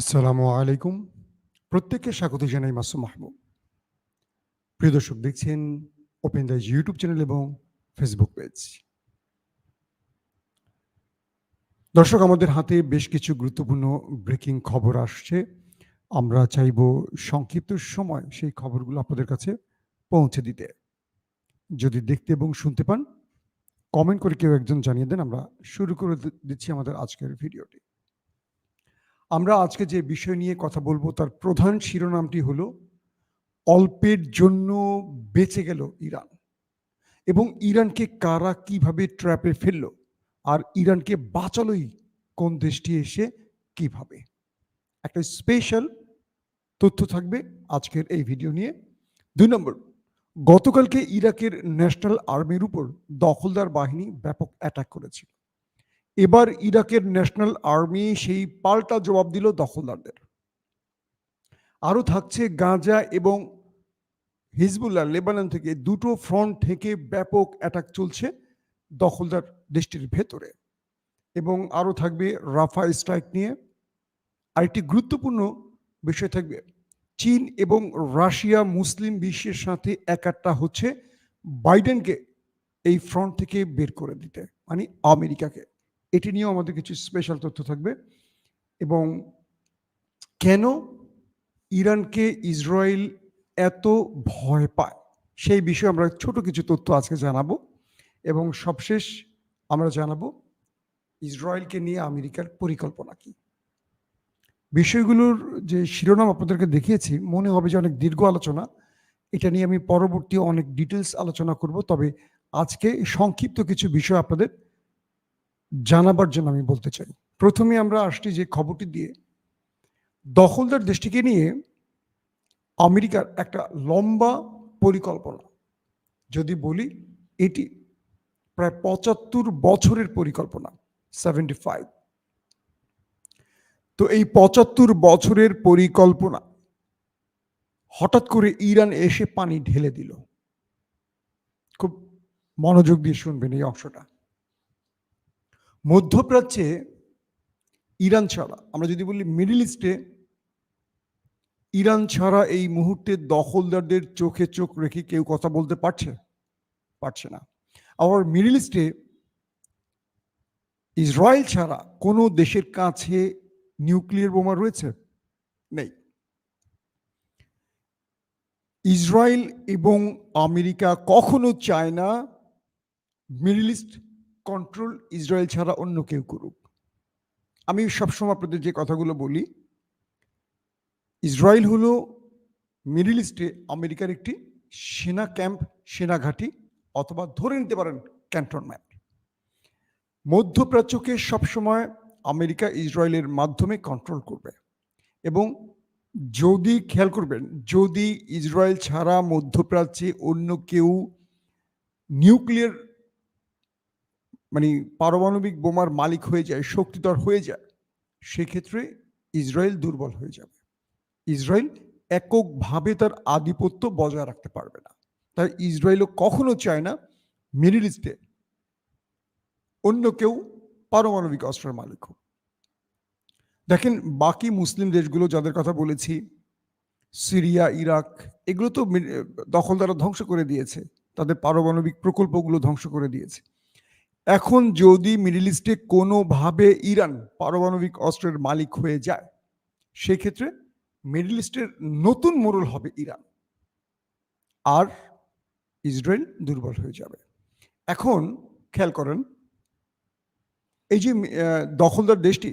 আসসালামু আলাইকুম। প্রত্যেককে স্বাগত জানাই মাসুম মাহবুব প্রিয় দর্শক, দেখছেন ওপেন দাইজ ইউটিউব চ্যানেল এবং ফেসবুক পেজ দর্শক, আমাদের হাতে বেশ কিছু গুরুত্বপূর্ণ ব্রেকিং খবর আসছে। আমরা চাইব সংক্ষিপ্ত সময় সেই খবরগুলো আপনাদের কাছে পৌঁছে দিতে। যদি দেখতে এবং শুনতে পান কমেন্ট করে কেউ একজন জানিয়ে দেন, আমরা শুরু করে দিচ্ছি আমাদের আজকের ভিডিওটি আমরা আজকে যে বিষয় নিয়ে কথা বলব, তার প্রধান শিরোনামটি হলো, অল্পের জন্য বেঁচে গেল ইরান। এবং ইরানকে কারা কীভাবে ট্র্যাপে ফেলল, আর ইরানকে বাঁচালোই কোন দেশটি এসে কীভাবে? একটা স্পেশাল তথ্য থাকবে আজকের এই ভিডিও নিয়ে। দুই নম্বর, গতকালকে ইরাকের ন্যাশনাল আর্মির উপর দখলদার বাহিনী ব্যাপক অ্যাটাক করেছিল। এবার ইরাকের ন্যাশনাল আর্মি সেই পাল্টা জবাব দিল দখলদারদের। আরও থাকছে গাজা এবং হিজবুল্লাহ লেবানন থেকে দুটো ফ্রন্ট থেকে ব্যাপক অ্যাটাক চলছে দখলদার দেশটির ভেতরে। এবং আরও থাকবে রাফা স্ট্রাইক নিয়ে। আরেকটি গুরুত্বপূর্ণ বিষয় থাকবে, চীন এবং রাশিয়া মুসলিম বিশ্বের সাথে একাট্টা হচ্ছে বাইডেনকে এই ফ্রন্ট থেকে বের করে দিতে মানে আমেরিকাকে। এটি নিয়েও আমাদের কিছু স্পেশাল তথ্য থাকবে এবং কেন ইরানকে ইসরায়েল এত ভয় পায়, সেই বিষয়ে আমরা ছোট কিছু তথ্য আজকে জানাব এবং সবশেষ আমরা জানাব ইসরায়েলকে নিয়ে আমেরিকার পরিকল্পনা কি। বিষয়গুলোর যে শিরোনাম আপনাদেরকে দেখিয়েছি, মনে হবে যে অনেক দীর্ঘ আলোচনা, এটা নিয়ে আমি পরবর্তী অনেক ডিটেলস আলোচনা করব, তবে আজকে সংক্ষিপ্ত কিছু বিষয় আপনাদের জানাবার জন্য আমি বলতে চাই। প্রথমে আমরা আসছি যে খবরটি দিয়ে। দখলদার দেশটিকে নিয়ে আমেরিকার একটা লম্বা পরিকল্পনা। যদি বলি, এটি প্রায় পঁচাত্তর বছরের পরিকল্পনা সেভেন্টি ফাইভ তো এই পঁচাত্তর বছরের পরিকল্পনা হঠাৎ করে ইরান এসে পানি ঢেলে দিল। খুব মনোযোগ দিয়ে শুনবেন এই অংশটা। মধ্যপ্রাচ্যে ইরান ছাড়া, আমরা যদি বলি মিডিল ইস্টে, ইরান ছাড়া এই মুহূর্তে দখলদারদের চোখে চোখ রেখে কেউ কথা বলতে পারছে? পারছে না। আবার মিডিল ইস্টে ইসরায়েল ছাড়া কোনো দেশের কাছে নিউক্লিয়ার বোমা রয়েছে? নেই। ইসরায়েল এবং আমেরিকা কখনো চায় না মিডিল ইস্ট কন্ট্রোল ইসরায়েল ছাড়া অন্য কেউ করুক। আমি সবসময় আপনাদের যে কথাগুলো বলি, ইসরায়েল হলো মিডিল ইস্টে আমেরিকার একটি সেনা ক্যাম্প সেনা ঘাঁটি, অথবা ধরে নিতে পারেন ক্যান্টনমেন্ট মধ্যপ্রাচ্যকে সবসময় আমেরিকা ইসরায়েলের মাধ্যমে কন্ট্রোল করবে এবং যদি খেয়াল করবেন, যদি ইসরায়েল ছাড়া মধ্যপ্রাচ্যে অন্য কেউ নিউক্লিয়ার মানে পারমাণবিক বোমার মালিক হয়ে যায়, শক্তিধর হয়ে যায়, সেক্ষেত্রে ইসরায়েল দুর্বল হয়ে যাবে। ইসরায়েল এককভাবে তার আধিপত্য বজায় রাখতে পারবে না। তাই ইসরায়েলও কখনো চায় না মিডিল ইস্টে অন্য কেউ পারমাণবিক অস্ত্রের মালিক হোক। দেখেন, বাকি মুসলিম দেশগুলো যাদের কথা বলেছি, সিরিয়া, ইরাক, এগুলো তো দখলদাররা ধ্বংস করে দিয়েছে। তাদের পারমাণবিক প্রকল্পগুলো ধ্বংস করে দিয়েছে। এখন যদি মিডিল ইস্টে কোনোভাবে ইরান পারমাণবিক অস্ত্রের মালিক হয়ে যায়, সেক্ষেত্রে মিডল ইস্টের নতুন মোড়ল হবে ইরান। আর ইসরায়েল দুর্বল হয়ে যাবে। এখন খেয়াল করেন, এই যে দখলদার দেশটি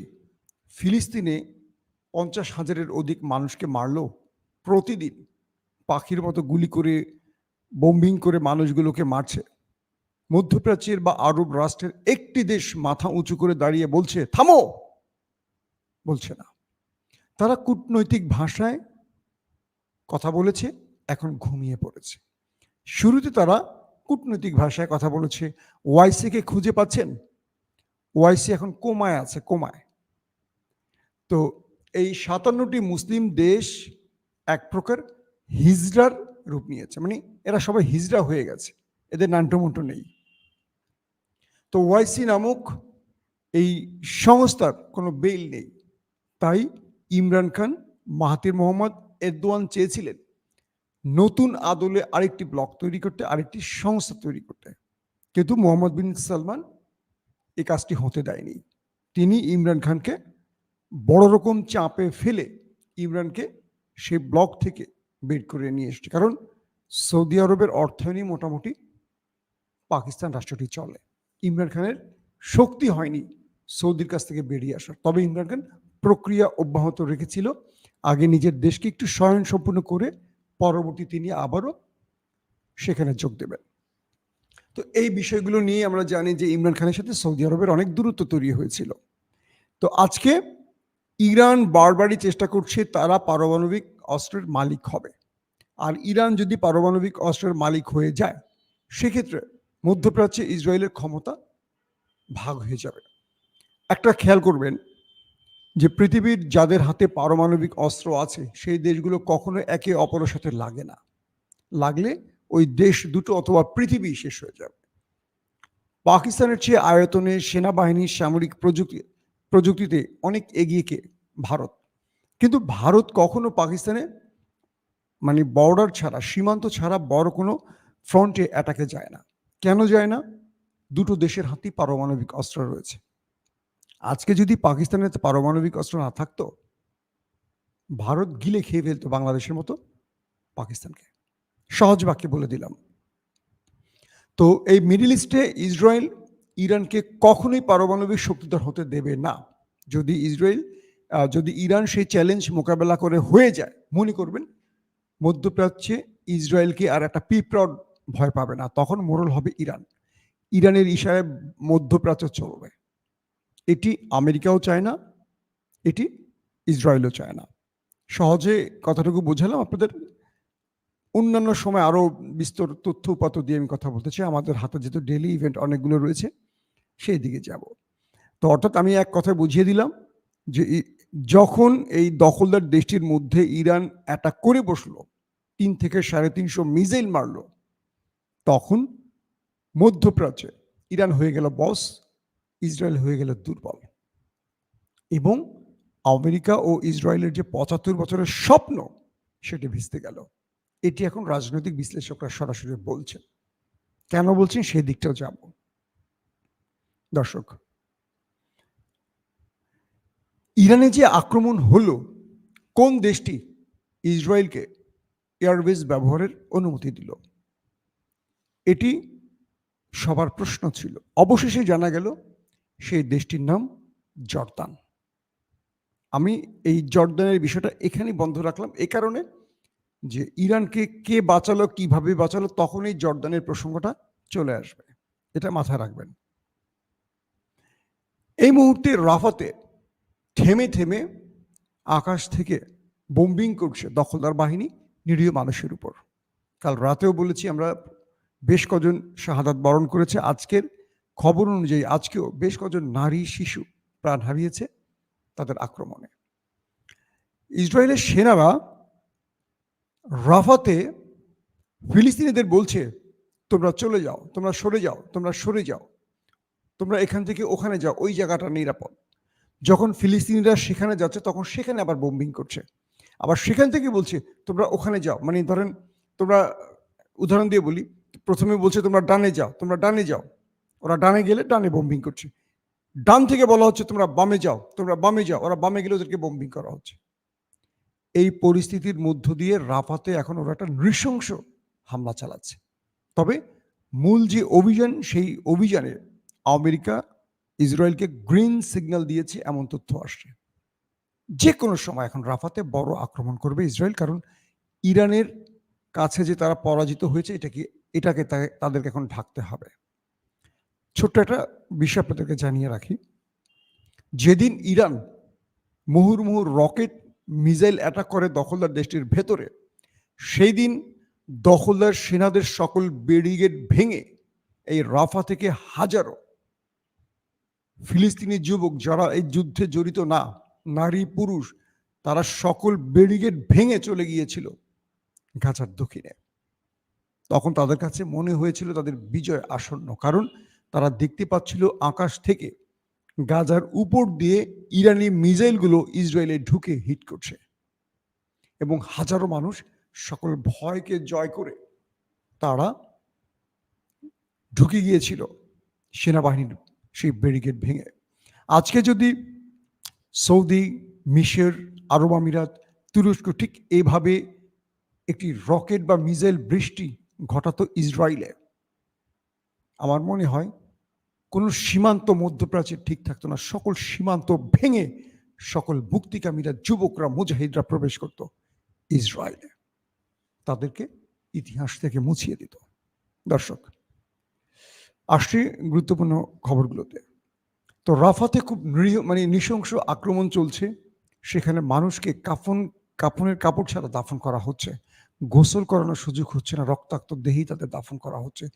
ফিলিস্তিনে পঞ্চাশ হাজারের অধিক মানুষকে মারল প্রতিদিন। পাখির মতো গুলি করে বোম্বিং করে মানুষগুলোকে মারছে। মধ্যপ্রাচ্যের বা আরব রাষ্ট্রের একটি দেশ মাথা উঁচু করে দাঁড়িয়ে বলছে, থামো! বলছে না। তারা কূটনৈতিক ভাষায় কথা বলেছে, এখন ঘুমিয়ে পড়েছে। শুরুতে তারা কূটনৈতিক ভাষায় কথা বলেছে। ওয়াইসিকে খুঁজে পাচ্ছেন? ওয়াইসি এখন কোমায় আছে, কোমায়। তো এই সাতান্নটি মুসলিম দেশ এক প্রকার হিজড়ার রূপ নিয়েছে। মানে এরা সবাই হিজড়া হয়ে গেছে। এদের নান্টমন্ট নেই। তো ওয়াইসি নামক এই সংস্থার কোনো বেল নেই। তাই Imran Khan Mahathir Mohamad, Erdogan চেয়েছিলেন নতুন আদলে আরেকটি ব্লক তৈরি করতে, আরেকটি সংস্থা তৈরি করতে। কিন্তু মোহাম্মদ বিন সালমান এই কাজটি হতে দেয়নি। তিনি ইমরান খানকে বড় রকম চাপে ফেলে ইমরানকে সেই ব্লক থেকে বের করে নিয়ে এসছে। কারণ সৌদি আরবের অর্থায়নে মোটামুটি পাকিস্তান রাষ্ট্রটি চলে। ইমরান খানের শক্তি হয়নি সৌদির কাছ থেকে বেরিয়ে আসার। তবে ইমরান খান প্রক্রিয়া অব্যাহত রেখেছিল। আগে নিজের দেশকে একটু স্বয়ং সম্পূর্ণ করে পরবর্তী তিনি আবারও সেখানে যোগ দেবেন। তো এই বিষয়গুলো নিয়ে আমরা জানি যে ইমরান খানের সাথে সৌদি আরবের অনেক দূরত্ব তৈরি হয়েছিল। তো আজকে ইরান বারবারই চেষ্টা করছে তারা পারমাণবিক অস্ত্রের মালিক হবে। আর ইরান যদি পারমাণবিক অস্ত্রের মালিক হয়ে যায়, সেক্ষেত্রে মধ্যপ্রাচ্যে ইসরায়েলের ক্ষমতা ভাগ হয়ে যাবে। একটা খেয়াল করবেন যে পৃথিবীর যাদের হাতে পারমাণবিক অস্ত্র আছে, সেই দেশগুলো কখনো একে অপরের সাথে লাগে না। লাগলে ওই দেশ দুটো অথবা পৃথিবী শেষ হয়ে যাবে। পাকিস্তানের চেয়ে আয়তনে সেনাবাহিনীর সামরিক প্রযুক্তি, প্রযুক্তিতে অনেক এগিয়ে কে? ভারত। কিন্তু ভারত কখনো পাকিস্তানে মানে বর্ডার ছাড়া, সীমান্ত ছাড়া বড় কোনো ফ্রন্টে অ্যাটাকে যায় না। কেন যায় না? দুটো দেশের হাতেই পারমাণবিক অস্ত্র রয়েছে। আজকে যদি পাকিস্তানের পারমাণবিক অস্ত্র না থাকতো, ভারত গিলে খেয়ে ফেলতো বাংলাদেশের মতো পাকিস্তানকে। সহজ বাক্যে বলে দিলাম। তো এই মিডিল ইস্টে ইসরায়েল ইরানকে কখনোই পারমাণবিক শক্তিধর হতে দেবে না। যদি ইসরায়েল যদি ইরান সেই চ্যালেঞ্জ মোকাবেলা করে হয়ে যায়, মনে করবেন, মধ্যপ্রাচ্যে ইসরায়েলকে আর একটা পিঁপড় ভয় পাবে না। তখন মোরল হবে ইরান। ইরানের ইশারায় মধ্যপ্রাচ্য চলবে। এটি আমেরিকাও চায় না, এটি ইসরায়েলও চায় না। সহজে কথাটুকু বোঝালাম আপনাদের। অন্যান্য সময় আরও বিস্তর তথ্য উপাত্ত দিয়ে আমি কথা বলতে চাই। আমাদের হাতে যেহেতু ডেলি ইভেন্ট অনেকগুলো রয়েছে, সেই দিকে যাব। তো অর্থাৎ আমি এক কথায় বুঝিয়ে দিলাম যে যখন এই দখলদার দেশটির মধ্যে ইরান অ্যাটাক করে বসল, তিন থেকে সাড়ে তিনশো মিসাইল মারলো তখন মধ্যপ্রাচ্যে ইরান হয়ে গেল বস, ইসরায়েল হয়ে গেল দুর্বল। এবং আমেরিকা ও ইসরায়েলের যে পঁচাত্তর বছরের স্বপ্ন, সেটি ভিজতে গেল। এটি এখন রাজনৈতিক বিশ্লেষকরা সরাসরি বলছেন। কেন বলছেন? সেই দিকটাও যাব দর্শক, ইরানে যে আক্রমণ হলো, কোন দেশটি ইসরায়েলকে এয়ারবেস ব্যবহারের অনুমতি দিল? এটি সবার প্রশ্ন ছিল। অবশেষে জানা গেল সেই দেশটির নাম জর্দান। আমি এই জর্দানের বিষয়টা এখানেই বন্ধ রাখলাম। এ কারণে যে ইরানকে কে বাঁচালো, কীভাবে বাঁচালো তখন এই জর্দানের প্রসঙ্গটা চলে আসবে। এটা মাথায় রাখবেন। এই মুহূর্তে রাফাতে থেমে থেমে আকাশ থেকে বোম্বিং করছে দখলদার বাহিনী, নিরীহ মানুষের উপর। কাল রাতেও বলেছি আমরা বেশ কজন শাহাদাত বরণ করেছে। আজকের খবর অনুযায়ী আজকেও বেশ কজন নারী শিশু প্রাণ হারিয়েছে তাদের আক্রমণে। ইসরায়েলের সেনারা রাফাতে ফিলিস্তিনিদের বলছে, তোমরা চলে যাও, তোমরা সরে যাও, তোমরা সরে যাও, তোমরা এখান থেকে ওখানে যাও, ওই জায়গাটা নিরাপদ। যখন ফিলিস্তিনিরা সেখানে যাচ্ছে, তখন সেখানে আবার বোম্বিং করছে। আবার সেখান থেকে বলছে, তোমরা ওখানে যাও। মানে ধরেন, তোমরা উদাহরণ দিয়ে বলি প্রথমে বলছে, তোমরা ডানে যাও, তোমরা ডানে যাও। ওরা ডানে গেলে ডানে বোম্বিং করছে। ডান থেকে বলা হচ্ছে, তোমরা বামে যাও, তোমরা বামে যাও। ওরা বামে গেলে ওদেরকে বোম্বিং করা হচ্ছে। এই পরিস্থিতির মধ্য দিয়ে রাফাতে এখন ওরা একটা নৃশংস হামলা চালাচ্ছে। তবে মূল যে অভিযান, সেই অভিযানে আমেরিকা ইসরায়েলকে গ্রিন সিগন্যাল দিয়েছে, এমন তথ্য আসছে। যে কোনো সময় এখন রাফাতে বড় আক্রমণ করবে ইসরায়েল, কারণ ইরানের কাছে যে তারা পরাজিত হয়েছে এটাকে এটাকে তাদেরকে এখন ঢাকতে হবে। ছোট্ট একটা বিষয় আপনাদেরকে জানিয়ে রাখি। যেদিন ইরান মুহুর্মুহু রকেট মিসাইল অ্যাটাক করে দখলদার দেশটির ভেতরে সেই দিন দখলদার সেনাদের সকল ব্যারিগেড ভেঙে এই রাফা থেকে হাজারো ফিলিস্তিনি যুবক যারা এই যুদ্ধে জড়িত না, নারী, পুরুষ, তারা সকল ব্যারিগেড ভেঙে চলে গিয়েছিল গাজার দক্ষিণে। তখন তাদের কাছে মনে হয়েছিল তাদের বিজয় আসন্ন। কারণ তারা দেখতে পাচ্ছিল আকাশ থেকে গাজার উপর দিয়ে ইরানি মিসাইলগুলো ইসরায়েলে ঢুকে হিট করছে এবং হাজারো মানুষ সকল ভয়কে জয় করে তারা ঢুকে গিয়েছিল সেনাবাহিনীর সেই ব্যারিকেড ভেঙে। আজকে যদি সৌদি, মিশর, আরব আমিরাত, তুরস্ক ঠিক এইভাবে একটি রকেট বা মিসাইল বৃষ্টি ঘটাতো ইসরায়েলে। আমার মনে হয় কোনো সীমান্ত মধ্যপ্রাচ্যে ঠিক থাকতো না। সকল সীমান্ত ভেঙে সকল মুক্তিকামীরা, যুবকরা, মুজাহিদরা প্রবেশ করত ইসরায়েলে। তাদেরকে ইতিহাস থেকে মুছিয়ে দিত। দর্শক, আসছি গুরুত্বপূর্ণ খবরগুলোতে। তো রাফাতে খুব নৃহ মানে নৃশংস আক্রমণ চলছে। সেখানে মানুষকে কাফন, কাফনের কাপড় ছাড়া দাফন করা হচ্ছে। গোসল করানোর সুযোগ হচ্ছে না, রক্তাক্ত দেহেই তাদের দাফন করা হচ্ছে।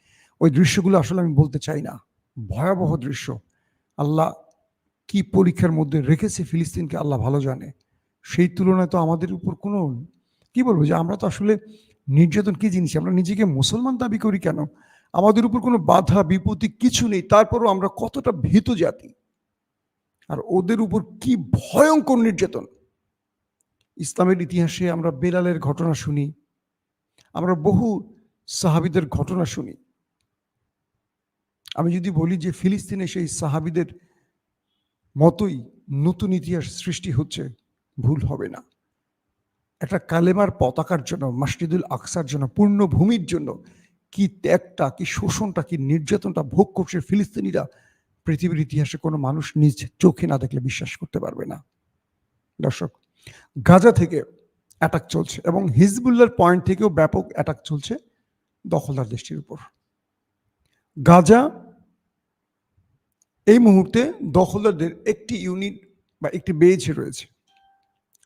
ওই দৃশ্যগুলো আসলে আমি বলতে চাই না। ভয়াবহ দৃশ্য। আল্লাহ কি পরীক্ষার মধ্যে রেখেছে ফিলিস্তিনকে আল্লাহ ভালো জানে। সেই তুলনায় তো আমাদের উপর কোনো কি বলব যে আমরা তো আসলে নির্যাতন কি জিনিস? আমরা নিজেকে মুসলমান দাবি করি কেন? আমাদের উপর কোনো বাধা, বিপত্তি কিছু নেই, তারপরও আমরা কতটা ভীত জাতি? আর ওদের উপর কি ভয়ঙ্কর নির্যাতন? ইসলামের ইতিহাসে আমরা বেলালের ঘটনা শুনি আমরা বহু সাহাবিদের ঘটনা শুনি। আমি যদি বলি যে ফিলিস্তিনে সেই সাহাবিদের মতোই নতুন ইতিহাস সৃষ্টি হচ্ছে, ভুল হবে না। একটা কালেমার পতাকার জন্য, মাসজিদুল আকসার জন্য পূর্ণ ভূমির জন্য কি ত্যাগটা, কি শোষণটা, কি নির্যাতনটা ভোগ করছে ফিলিস্তিনিরা, পৃথিবীর ইতিহাসে কোনো মানুষ নিজ চোখে না দেখলে বিশ্বাস করতে পারবে না। দর্শক, গাজা থেকে অ্যাটাক চলছে এবং হিজবুল্লার পয়েন্ট থেকেও ব্যাপক অ্যাটাক চলছে দখলদার দেশটির উপর। গাজা এই মুহূর্তে দখলদারদের একটি ইউনিট বা একটি বেজ রয়েছে।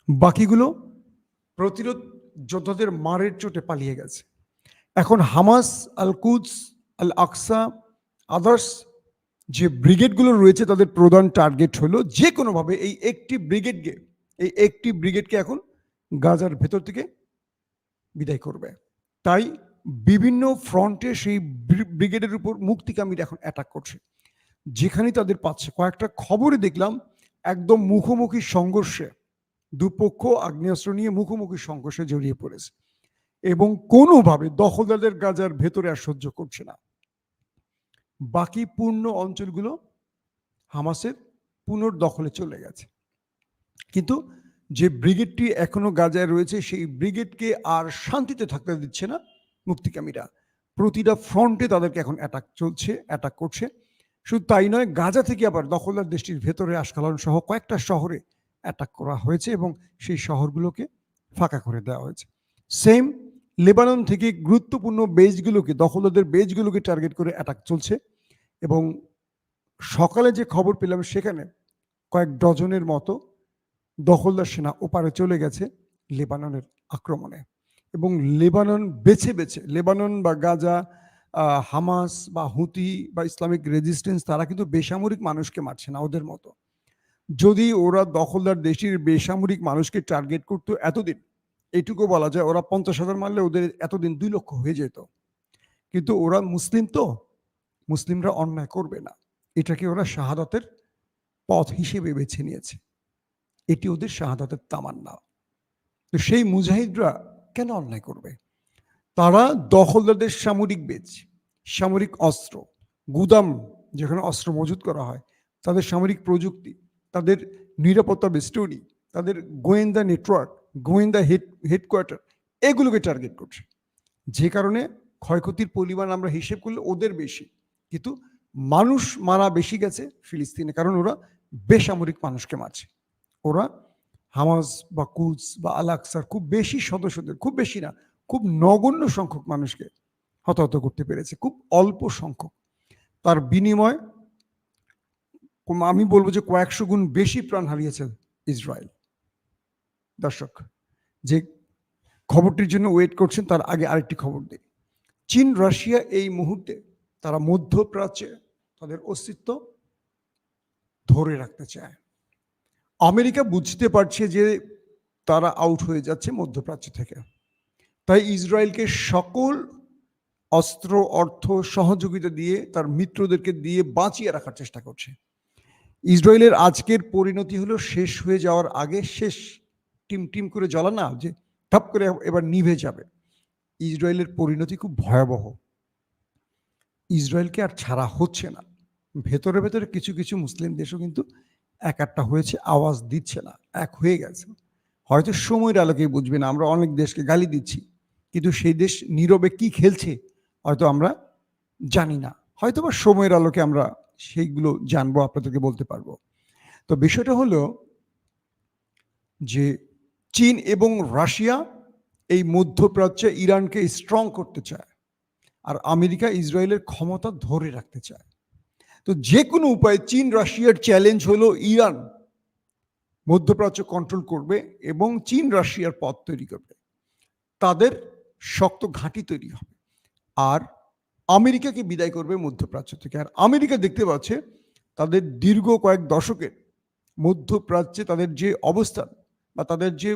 বাকিগুলো প্রতিরোধ যোদ্ধাদের মারের চোটে পালিয়ে গেছে। এখন হামাস আল কুদস আল আকসা আদার্স যে ব্রিগেডগুলো রয়েছে তাদের প্রধান টার্গেট হলো যে কোনোভাবে এই একটি ব্রিগেডকে, এই একটি ব্রিগেডকে এখন গাজার ভেতর থেকে বিদায় করবে। তাই বিভিন্ন ফ্রন্টে সেই ব্রিগেডের উপর মুক্তিকামীরা এখন অ্যাটাক করছে। যেখানেই তাদের পাচ্ছে। কয়েকটা খবরে দেখলাম, একদম মুখোমুখি সংঘর্ষে। দুপক্ষ আগ্নেয়াস্ত্র নিয়ে মুখোমুখি সংঘর্ষে জড়িয়ে পড়েছে। এবং কোনোভাবে দখলদারদের গাজার ভেতরে আর সহ্য করছে না। বাকি পূর্ণ অঞ্চলগুলো হামাসের পুনর্দখলে চলে গেছে। কিন্তু যে ব্রিগেডটি এখনও গাজায় রয়েছে, সেই ব্রিগেডকে আর শান্তিতে থাকতে দিচ্ছে না মুক্তিকামীরা। প্রতিটা ফ্রন্টে তাদেরকে এখন অ্যাটাক চলছে অ্যাটাক করছে। শুধু তাই নয়, গাজা থেকে আবার দখলদার দেশটির ভেতরে আশকালন সহ কয়েকটা শহরে অ্যাটাক করা হয়েছে এবং সেই শহরগুলোকে ফাঁকা করে দেওয়া হয়েছে। সেম লেবানন থেকে গুরুত্বপূর্ণ বেজগুলোকে দখলদারদের বেজগুলোকে টার্গেট করে অ্যাটাক চলছে এবং সকালে যে খবর পেলাম সেখানে কয়েক ডজনের মতো দখলদার সেনা ওপারে চলে গেছে লেবাননের আক্রমণে। এবং লেবানন বেছে বেছে, লেবানন বা গাজা হামাস বা হুতি বা ইসলামিক রেজিস্ট্যান্স তারা কিন্তু বেসামরিক মানুষকে মারছে না ওদের মতো। যদি ওরা দখলদার দেশের বেসামরিক মানুষকে টার্গেট করতো এতদিন এইটুকু বলা যায় ওরা পঞ্চাশ হাজার মারলে ওদের এতদিন দুই লক্ষ হয়ে যেত। কিন্তু ওরা মুসলিম তো, মুসলিমরা অন্যায় করবে না। এটাকে ওরা শাহাদাতের পথ হিসেবে বেছে নিয়েছে। এটি ওদের শাহাদাতের তামান্না। তো সেই মুজাহিদরা কেন অন্যায় করবে? তারা দখলদারদের সামরিক বেচ, সামরিক অস্ত্র, গুদাম যেখানে অস্ত্র মজুত করা হয়, তাদের সামরিক প্রযুক্তি, তাদের নিরাপত্তা বেস্টরি তাদের গোয়েন্দা নেটওয়ার্ক, গোয়েন্দা হেড, হেডকোয়ার্টার, এগুলোকে টার্গেট করছে। যে কারণে ক্ষয়ক্ষতির পরিমাণ আমরা হিসেব করলে ওদের বেশি। কিন্তু মানুষ মারা বেশি গেছে ফিলিস্তিনে, কারণ ওরা বেসামরিক মানুষকে মারছে। ওরা হামাজ বা কুজ বা আলাকসার খুব বেশি সদস্যদের, খুব বেশি না, খুব নগণ্য সংখ্যক মানুষকে হতাহত করতে পেরেছে, খুব অল্প সংখ্যক। তার বিনিময় আমি বলব যে কয়েকশো গুণ বেশি প্রাণ হারিয়েছে ইসরায়েল। দর্শক, যে খবরটির জন্য ওয়েট করছেন, তার আগে আরেকটি খবর দিই। চীন, রাশিয়া এই মুহূর্তে তারা মধ্যপ্রাচ্যে তাদের অস্তিত্ব ধরে রাখতে চায়। আমেরিকা বুঝতে পারছে যে তারা আউট হয়ে যাচ্ছে মধ্যপ্রাচ্য থেকে। তাই ইসরায়েলকে সকল অস্ত্র, অর্থ, সহযোগিতা দিয়ে, তার মিত্রদেরকে দিয়ে বাঁচিয়ে রাখার চেষ্টা করছে। ইসরায়েলের আজকের পরিণতি হলো শেষ হয়ে যাওয়ার আগে শেষ টিম টিম করে জ্বলা না, যে ঠপ করে এবার নিভে যাবে। ইসরায়েলের পরিণতি খুব ভয়াবহ। ইসরায়েলকে আর ছাড়া হচ্ছে না। ভেতরে ভেতরে কিছু কিছু মুসলিম দেশও কিন্তু এক একটা হয়েছে, আওয়াজ দিচ্ছে না, এক হয়ে গেছে। হয়তো সময়ের আলোকেই বুঝবে না, আমরা অনেক দেশকে গালি দিচ্ছি, কিন্তু সেই দেশ নীরবে কি খেলছে হয়তো আমরা জানি না। হয়তো বা সময়ের আলোকে আমরা সেইগুলো জানব, আপনাদেরকে বলতে পারব। তো বিষয়টা হলো যে চীন এবং রাশিয়া এই মধ্যপ্রাচ্যে ইরানকে স্ট্রং করতে চায়, আর আমেরিকা ইসরায়েলের ক্ষমতা ধরে রাখতে চায়। তো যে কোনো উপায়ে চীন রাশিয়ার চ্যালেঞ্জ হলো ইরান। মধ্যপ্রাচ্য কন্ট্রোল করবে এবং চীন রাশিয়ার পথ তৈরি করবে। তাদের শক্ত ঘাঁটি তৈরি হবে। আর আমেরিকাকে বিদায় করবে মধ্যপ্রাচ্য থেকে। আর আমেরিকা দেখতে পাচ্ছে তাদের দীর্ঘ কয়েক দশকের মধ্যপ্রাচ্যে তাদের যে অবস্থান বা তাদের যে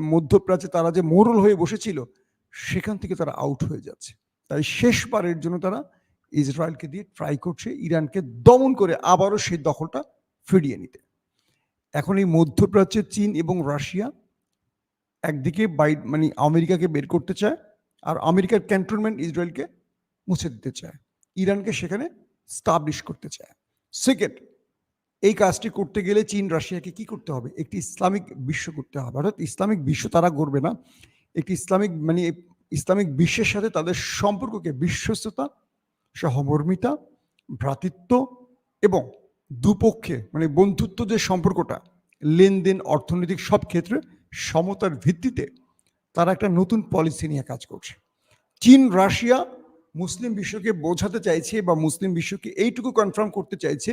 মধ্যপ্রাচ্যে তারা যে মোরল হয়ে বসেছিল, সেখান থেকে তারা আউট হয়ে যাচ্ছে। তাই শেষবারের জন্য তারা ইসরায়েলকে দিয়ে ট্রাই করছে ইরানকে দমন করে আবারও সেই দখলটা ফিরিয়ে নিতে। এখন এই মধ্যপ্রাচ্যে চীন এবং রাশিয়া একদিকে বাই মানে আমেরিকাকে বের করতে চায় আর আমেরিকার ক্যান্টনমেন্ট ইসরায়েলকে মুছে দিতে চায়। ইরানকে সেখানে স্টাবলিশ করতে চায়। সেকেন্ড এই কাজটি করতে গেলে চীন, রাশিয়াকে কি করতে হবে? একটি ইসলামিক বিশ্ব করতে হবে। অর্থাৎ ইসলামিক বিশ্ব তারা করবে না। একটি ইসলামিক মানে ইসলামিক বিশ্বের সাথে তাদের সম্পর্ককে বিশ্বস্ততা সহমর্মিতা, ভ্রাতৃত্ব এবং দুপক্ষে মানে বন্ধুত্ব যে সম্পর্কটা, লেনদেন, অর্থনৈতিক সব ক্ষেত্রে সমতার ভিত্তিতে তারা একটা নতুন পলিসি নিয়ে কাজ করছে। চীন, রাশিয়া মুসলিম বিশ্বকে বোঝাতে চাইছে বা মুসলিম বিশ্বকে এইটুকু কনফার্ম করতে চাইছে,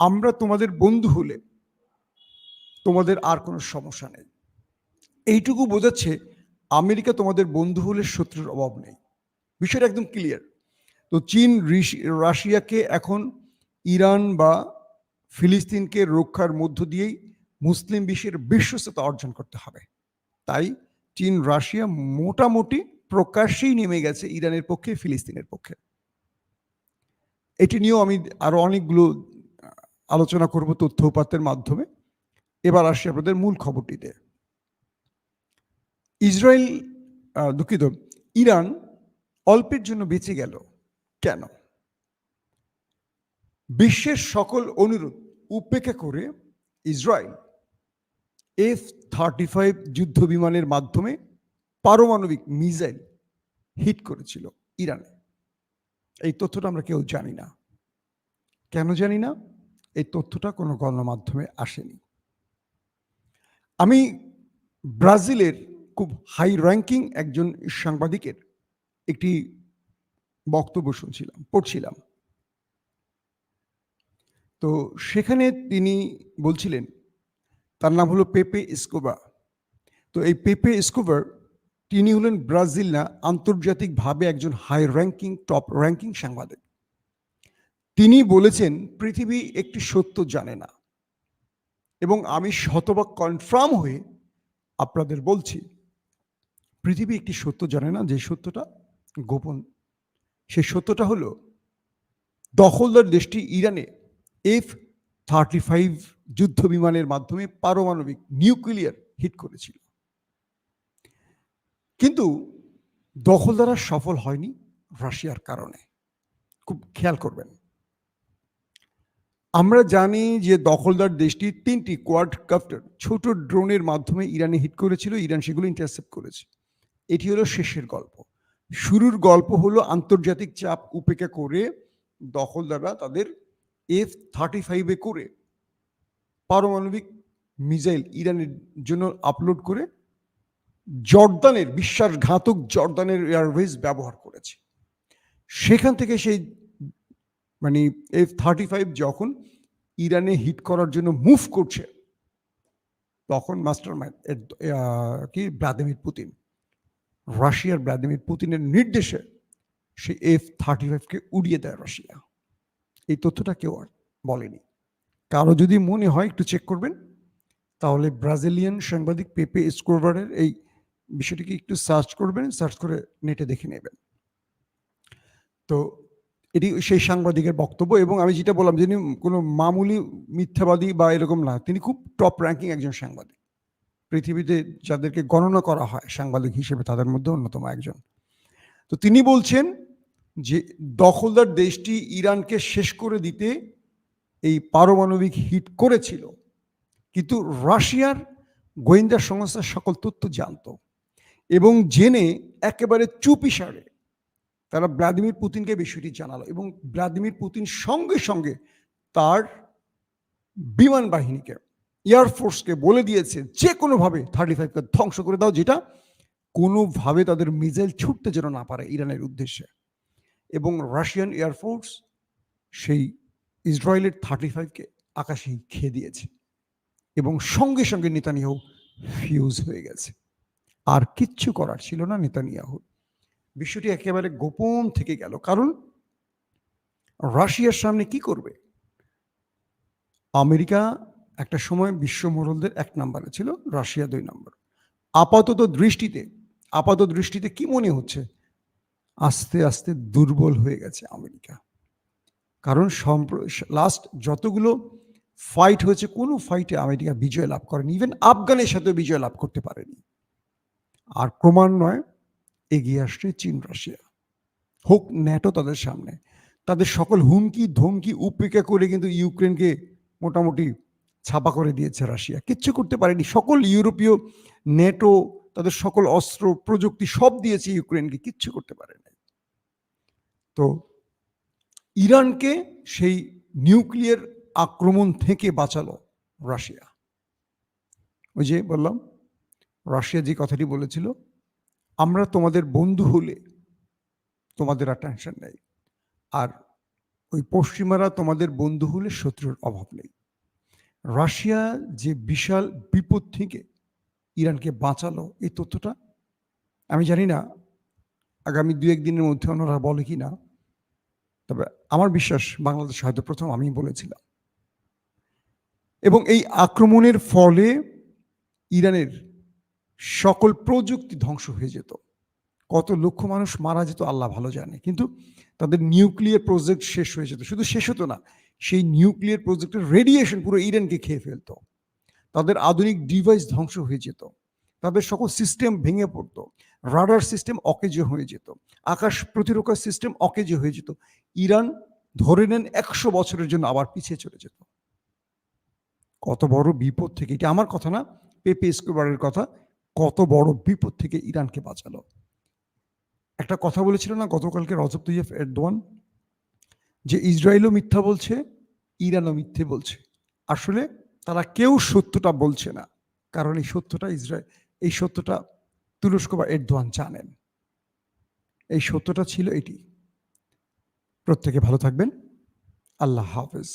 আমরা তোমাদের বন্ধু হলে তোমাদের আর কোনো সমস্যা নেই। এইটুকু বোঝাচ্ছে আমেরিকা তোমাদের বন্ধু হলে শত্রুর অভাব নেই। বিষয়টা একদম ক্লিয়ার তো চীন রাশিয়াকে এখন ইরান বা ফিলিস্তিনকে রক্ষার মধ্য দিয়েই মুসলিম বিশ্বের বিশ্বস্ততা অর্জন করতে হবে। তাই চীন, রাশিয়া মোটামুটি প্রকাশ্যেই নেমে গেছে ইরানের পক্ষে, ফিলিস্তিনের পক্ষে। এটি নিয়েও আমি আরও অনেকগুলো আলোচনা করব তথ্য উপাত্তের মাধ্যমে। এবার আসি আপনাদের মূল খবরটিতে। ইসরায়েল দুঃখিত, ইরান অল্পের জন্য বেঁচে গেল। কেন? বিশ্বের সকল অনুরোধ উপেক্ষা করে ইসরায়েল এফ থার্টি ফাইভ যুদ্ধ বিমানের মাধ্যমে পারমাণবিক মিসাইল হিট করেছিল ইরানে। এই তথ্যটা আমরা কেউ জানি না। কেন জানি না? এই তথ্যটা কোনো গণমাধ্যমে আসেনি। আমি ব্রাজিলের খুব হাই র্যাঙ্কিং একজন সাংবাদিকের একটি বক্তব্য শুনছিলাম, পড়ছিলাম। তো সেখানে তিনি বলছিলেন, তার নাম হলো পেপে স্কোবা তো এই পেপে স্কোবার তিনি হলেন ব্রাজিল না, আন্তর্জাতিকভাবে একজন হাই র্যাঙ্কিং টপ র্যাঙ্কিং সাংবাদিক। তিনি বলেছেন, পৃথিবী একটি সত্য জানে না। এবং আমি শতভাগ কনফার্ম হয়ে আপনাদের বলছি, পৃথিবী একটি সত্য জানে না, যে সত্যটা গোপন সেই সত্যটা হলো, দখলদার দেশটি ইরানে এফ থার্টি ফাইভ যুদ্ধ বিমানের মাধ্যমে পারমাণবিক নিউক্লিয়ার হিট করেছিল। কিন্তু দখলদারা সফল হয়নি রাশিয়ার কারণে। খুব খেয়াল করবেন। আমরা জানি যে দখলদার দেশটি তিনটি কোয়াড কাপ্টার ছোট ড্রোনের মাধ্যমে ইরানে হিট করেছিল, ইরান সেগুলো ইন্টারসেপ্ট করেছে। এটি হলো শেষের গল্প। শুরুর গল্প হলো আন্তর্জাতিক চাপ উপেক্ষা করে দখলদাররা তাদের এফ থার্টি ফাইভে করে পারমাণবিক মিসাইল ইরানের জন্য আপলোড করে জর্দানের বিশ্বাসঘাতক জর্দানের এয়ারওয়েজ ব্যবহার করেছে। সেখান থেকে সেই মানে এফ থার্টি ফাইভ যখন ইরানে হিট করার জন্য মুভ করছে, তখন মাস্টার মাইন্ড কি, ভ্লাদিমির পুতিন রাশিয়ার ভ্লাদিমির পুতিনের নির্দেশে সে এফ থার্টি ফাইভকে উড়িয়ে দেয় রাশিয়া। এই তথ্যটা কেউ আর বলেনি। কারও যদি মনে হয় একটু চেক করবেন, তাহলে ব্রাজিলিয়ান সাংবাদিক পেপে স্কোভারের এই বিষয়টিকে একটু সার্চ করবেন সার্চ করে নেটে দেখে নেবেন। তো এটি সেই সাংবাদিকের বক্তব্য এবং আমি যেটা বললাম যিনি কোনো মামুলি মিথ্যাবাদী বা এরকম না, তিনি খুব টপ র্যাঙ্কিং একজন সাংবাদিক। পৃথিবীতে যাদেরকে গণনা করা হয়, সাংবাদিক হিসেবে তাদের মধ্যে অন্যতম একজন। তো তিনি বলছেন যে দখলদার দেশটি ইরানকে শেষ করে দিতে এই পারমাণবিক হিট করেছিল। কিন্তু রাশিয়ার গোয়েন্দা সংস্থার সকল তথ্য জানতো এবং জেনে একেবারে চুপিসারে তারা ভ্লাদিমির পুতিনকে বিষয়টি জানালো এবং ভ্লাদিমির পুতিন সঙ্গে সঙ্গে তার বিমান বাহিনীকে এয়ারফোর্সকে বলে দিয়েছে যে কোনোভাবে থার্টি ফাইভকে ধ্বংস করে দাও, যেটা কোনোভাবে তাদের মিসাইল ছুটতে যেন না পারে ইরানের উদ্দেশ্যে। এবং রাশিয়ান এয়ারফোর্স সেই ইসরায়েলের থার্টি ফাইভকে আকাশেই খেয়ে দিয়েছে। এবং সঙ্গে সঙ্গে নেতানিয়াহু ফিউজ হয়ে গেছে। আর কিচ্ছু করার ছিল না নেতানিয়াহুর বিষয়টি একেবারে গোপন থেকে গেল। কারণ রাশিয়ার সামনে কি করবে? আমেরিকা একটা সময় বিশ্ব মোড়লদের এক নম্বরে ছিল, রাশিয়া দুই নম্বর। আপাতত দৃষ্টিতে, আপাত দৃষ্টিতে কি মনে হচ্ছে? আস্তে আস্তে দুর্বল হয়ে গেছে আমেরিকা। কারণ লাস্ট যতগুলো ফাইট হয়েছে, কোনো ফাইটে আমেরিকা বিজয় লাভ করেনি। ইভেন আফগানের সাথে বিজয় লাভ করতে পারেনি। আর ক্রমান্বয়ে এগিয়ে আসছে চীন, রাশিয়া। হোক ন্যাটো তাদের সামনে। তাদের সকল হুমকি, ধমকি, উপেক্ষা করে কিন্তু ইউক্রেনকে মোটামুটি ছাপা করে দিয়েছে রাশিয়া। কিচ্ছু করতে পারেনি। সকল ইউরোপীয় নেটো, তাদের সকল অস্ত্র, প্রযুক্তি সব দিয়েছে ইউক্রেনকে। কিচ্ছু করতে পারে নাই। তো ইরানকে সেই নিউক্লিয়ার আক্রমণ থেকে বাঁচালো রাশিয়া। ওই যে বললাম, রাশিয়া যে কথাটি বলেছিল, আমরা তোমাদের বন্ধু হলে তোমাদের আর টেনশন নেই। আর ওই পশ্চিমারা তোমাদের বন্ধু হলে শত্রুর অভাব নেই। রাশিয়া যে বিশাল বিপদ থেকে ইরানকে বাঁচালো, এই তথ্যটা আমি জানি না। আগামী দু একদিনের মধ্যে ওনারা বলে কি না। তবে আমার বিশ্বাস বাংলাদেশ হয়তো প্রথম আমি বলেছিলাম। এবং এই আক্রমণের ফলে ইরানের সকল প্রযুক্তি ধ্বংস হয়ে যেত। কত লক্ষ মানুষ মারা যেত, আল্লাহ ভালো জানে। কিন্তু তাদের নিউক্লিয়ার প্রজেক্ট শেষ হয়ে যেত। শুধু শেষ হতো না সেই নিউক্লিয়ার প্রজেক্টের রেডিয়েশন পুরো ইরানকে খেয়ে ফেলতো। তাদের আধুনিক ডিভাইস ধ্বংস হয়ে যেত। তাদের সকল সিস্টেম ভেঙে পড়তো। রাডার সিস্টেম অকেজে হয়ে যেত। আকাশ প্রতিরক্ষা সিস্টেম অকেজে হয়ে যেত। ইরান ধরে নেন একশো বছরের জন্য আবার পিছিয়ে চলে যেত। কত বড় বিপদ থেকে, এটা আমার কথা না, পেপে স্কোবারের কথা, কত বড় বিপদ থেকে ইরানকে বাঁচালো। একটা কথা বলেছিল না গতকালকে রজব তৈয়ফ এরদোয়ান? যে ইসরায়েলও মিথ্যা বলছে, ইরানও মিথ্যে বলছে। আসলে তারা কেউ সত্যটা বলছে না, কারণ এই সত্যটা ইসরায়েল, এই সত্যটা তুরস্ক বা এরদোয়ান জানেন। এই সত্যটা ছিল এটি। প্রত্যেকে ভালো থাকবেন। আল্লাহ হাফেজ।